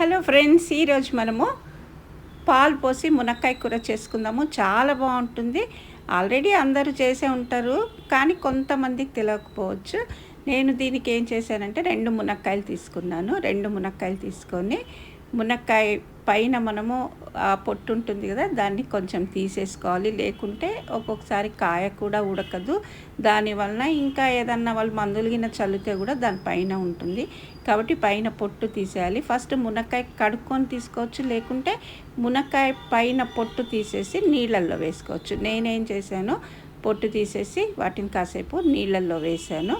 Hello friends ఈరోజు మనము పాలు పోసి మునక్కాయ కూర చేసుకుందాము. చాలా బాగుంటుంది. ఆల్రెడీ అందరూ చేసే ఉంటారు కానీ కొంతమందికి తెలియకపోవచ్చు. నేను దీనికి ఏం చేశానంటే రెండు మునక్కాయలు తీసుకున్నాను. రెండు మునక్కాయలు తీసుకొని మునక్కాయ పైన మనము ఆ పొట్టు ఉంటుంది కదా దాన్ని కొంచెం తీసేసుకోవాలి. లేకుంటే ఒక్కొక్కసారి కాయ కూడా ఉడకదు. దానివలన ఇంకా ఏదన్నా వాళ్ళు మందులు చల్లితే కూడా దానిపైన ఉంటుంది. కాబట్టి పైన పొట్టు తీసేయాలి. ఫస్ట్ మునక్కాయ కడుక్కొని తీసుకోవచ్చు. లేకుంటే మునక్కాయ పైన పొట్టు తీసేసి నీళ్ళల్లో వేసుకోవచ్చు. నేనేం చేశాను? పొట్టు తీసేసి వాటిని కాసేపు నీళ్ళల్లో వేసాను.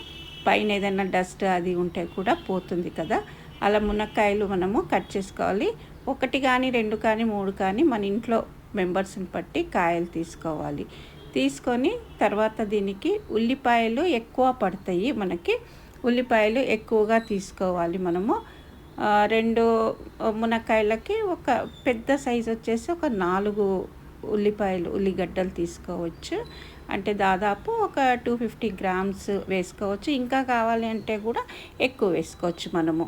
పైన ఏదైనా డస్ట్ అది ఉంటే కూడా పోతుంది కదా. అలా మునక్కాయలు మనము కట్ చేసుకోవాలి. ఒకటి కానీ రెండు కానీ మూడు కానీ మన ఇంట్లో మెంబర్స్ని బట్టి కాయలు తీసుకోవాలి. తీసుకొని తర్వాత దీనికి ఉల్లిపాయలు ఎక్కువ పడతాయి మనకి. ఉల్లిపాయలు ఎక్కువగా తీసుకోవాలి మనము. రెండు మునక్కాయలకి ఒక పెద్ద సైజు వచ్చేసి ఒక నాలుగు ఉల్లిపాయలు ఉల్లిగడ్డలు తీసుకోవచ్చు. అంటే దాదాపు ఒక టూ ఫిఫ్టీ గ్రామ్స్ వేసుకోవచ్చు. ఇంకా కావాలి అంటే కూడా ఎక్కువ వేసుకోవచ్చు మనము.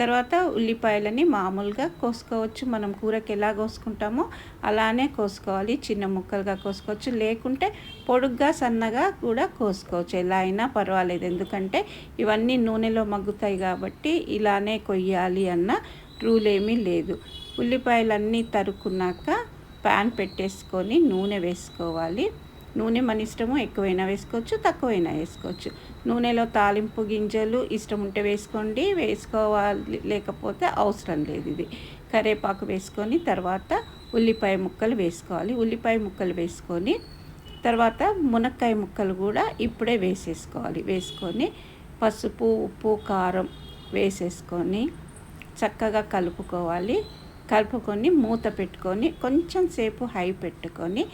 తర్వాత ఉల్లిపాయలని మామూలుగా కోసుకోవచ్చు. మనం కూరకి ఎలా కోసుకుంటామో అలానే కోసుకోవాలి. చిన్న ముక్కలుగా కోసుకోవచ్చు. లేకుంటే పొడుగ్గా సన్నగా కూడా కోసుకోవచ్చు. ఎలా అయినా పర్వాలేదు. ఎందుకంటే ఇవన్నీ నూనెలో మగ్గుతాయి కాబట్టి ఇలానే కొయ్యాలి అన్న రూల్ ఏమీ లేదు. ఉల్లిపాయలన్నీ తరుక్కున్నాక ప్యాన్ పెట్టేసుకొని నూనె వేసుకోవాలి. నూనె మన ఇష్టము ఎక్కువైనా వేసుకోవచ్చు తక్కువైనా వేసుకోవచ్చు. నూనెలో తాలింపు గింజలు ఇష్టం ఉంటే వేసుకోండి వేసుకోవాలి లేకపోతే అవసరం లేదు ఇది. కరేపాకు వేసుకొని తర్వాత ఉల్లిపాయ ముక్కలు వేసుకోవాలి. ఉల్లిపాయ ముక్కలు వేసుకొని తర్వాత మునక్కాయ ముక్కలు కూడా ఇప్పుడే వేసేసుకోవాలి. వేసుకొని పసుపు ఉప్పు కారం వేసేసుకొని చక్కగా కలుపుకోవాలి. కలుపుకొని మూత పెట్టుకొని కొంచెం సేపు హై పెట్టుకొని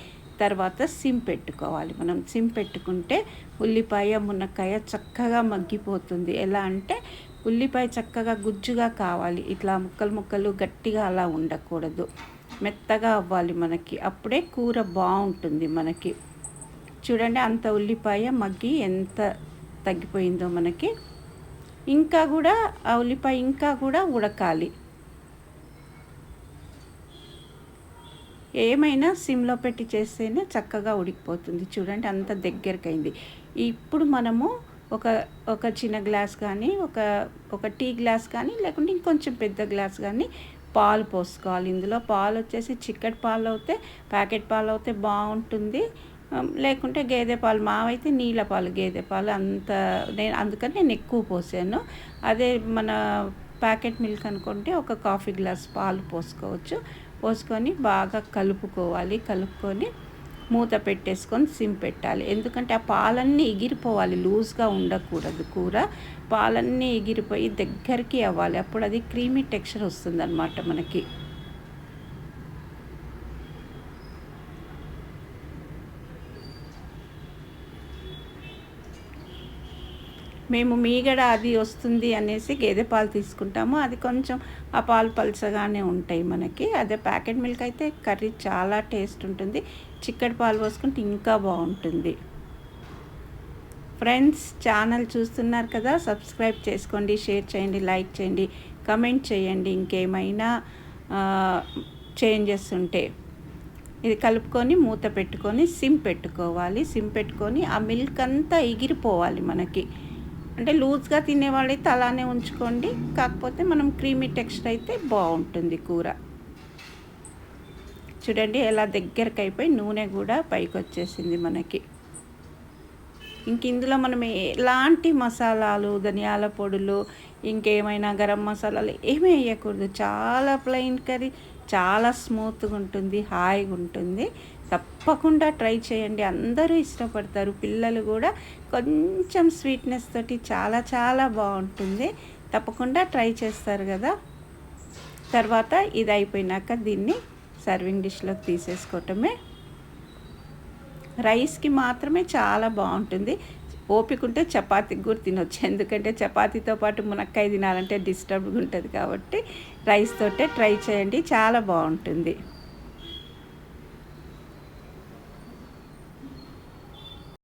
తర్వాత సిమ్ పెట్టుకోవాలి. మనం సిమ్ పెట్టుకుంటే ఉల్లిపాయ మునక్కాయ చక్కగా మగ్గిపోతుంది. ఎలా అంటే ఉల్లిపాయ చక్కగా గుజ్జుగా కావాలి. ఇట్లా ముక్కలు ముక్కలు గట్టిగా అలా ఉండకూడదు. మెత్తగా అవ్వాలి మనకి. అప్పుడే కూర బాగుంటుంది మనకి. చూడండి అంత ఉల్లిపాయ మగ్గి ఎంత తగ్గిపోయిందో మనకి. ఇంకా కూడా ఆ ఉల్లిపాయ ఇంకా కూడా ఉడకాలి. ఏమైనా సిమ్లో పెట్టి చేస్తేనే చక్కగా ఉడికిపోతుంది. చూడండి అంత దగ్గరకైంది. ఇప్పుడు మనము ఒక ఒక చిన్న గ్లాస్ కానీ ఒక ఒక టీ గ్లాస్ కానీ లేకుంటే ఇంకొంచెం పెద్ద గ్లాస్ కానీ పాలు పోసుకోవాలి. ఇందులో పాలు వచ్చేసి చిక్కటి పాలు అవుతే ప్యాకెట్ పాలు అవుతే బాగుంటుంది. లేకుంటే గేదె పాలు మావైతే నీళ్ళ పాలు గేదె పాలు అంత నేను అందుకని నేను ఎక్కువ పోసాను. అదే మన ప్యాకెట్ మిల్క్ అనుకుంటే ఒక కాఫీ గ్లాస్ పాలు పోసుకోవచ్చు. పోసుకొని బాగా కలుపుకోవాలి. కలుపుకొని మూత పెట్టేసుకొని సిమ్ పెట్టాలి. ఎందుకంటే ఆ పాలన్నీ ఎగిరిపోవాలి. లూజ్గా ఉండకూడదు కూర. పాలన్నీ ఎగిరిపోయి దగ్గరికి అవ్వాలి. అప్పుడు అది క్రీమీ టెక్స్చర్ వస్తుంది మనకి. మేము మీగడ అది వస్తుంది అనేసి గేదె పాలు తీసుకుంటాము. అది కొంచెం ఆ పాలు పలుచగానే ఉంటాయి మనకి. అదే ప్యాకెట్ మిల్క్ అయితే కర్రీ చాలా టేస్ట్ ఉంటుంది. చిక్కటి పాలు పోసుకుంటే ఇంకా బాగుంటుంది. ఫ్రెండ్స్ ఛానల్ చూస్తున్నారు కదా సబ్స్క్రైబ్ చేసుకోండి షేర్ చేయండి లైక్ చేయండి కమెంట్ చేయండి. ఇంకేమైనా చేంజెస్ ఉంటే ఇది కలుపుకొని మూత పెట్టుకొని సిమ్ పెట్టుకోవాలి. సిమ్ పెట్టుకొని ఆ మిల్క్ అంతా ఎగిరిపోవాలి మనకి. అంటే లూజ్గా తినేవాళ్ళైతే అలానే ఉంచుకోండి. కాకపోతే మనం క్రీమీ టెక్స్చర్ అయితే బాగుంటుంది కూర. చూడండి ఎలా దగ్గరకు అయిపోయి నూనె కూడా పైకి వచ్చేసింది మనకి. ఇంక ఇందులో మనం ఎలాంటి మసాలాలు ధనియాల పొడులు ఇంకేమైనా గరం మసాలాలు ఏమీ వేయకూడదు. చాలా ప్లెయిన్ కర్రీ చాలా స్మూత్గా ఉంటుంది హాయిగా ఉంటుంది. తప్పకుండా ట్రై చేయండి. అందరూ ఇష్టపడతారు. పిల్లలు కూడా కొంచెం స్వీట్నెస్ తోటి చాలా చాలా బాగుంటుంది. తప్పకుండా ట్రై చేస్తారు కదా. తర్వాత ఇది అయిపోయినాక దీన్ని సర్వింగ్ డిష్లోకి తీసేసుకోవటమే. రైస్కి మాత్రమే చాలా బాగుంటుంది. ఓపిక ఉంటే చపాతీకి కూడా తినొచ్చు. ఎందుకంటే చపాతీతో పాటు మునక్కాయ తినాలంటే డిస్టర్బ్గా ఉంటుంది కాబట్టి రైస్ తోటే ట్రై చేయండి. చాలా బాగుంటుంది.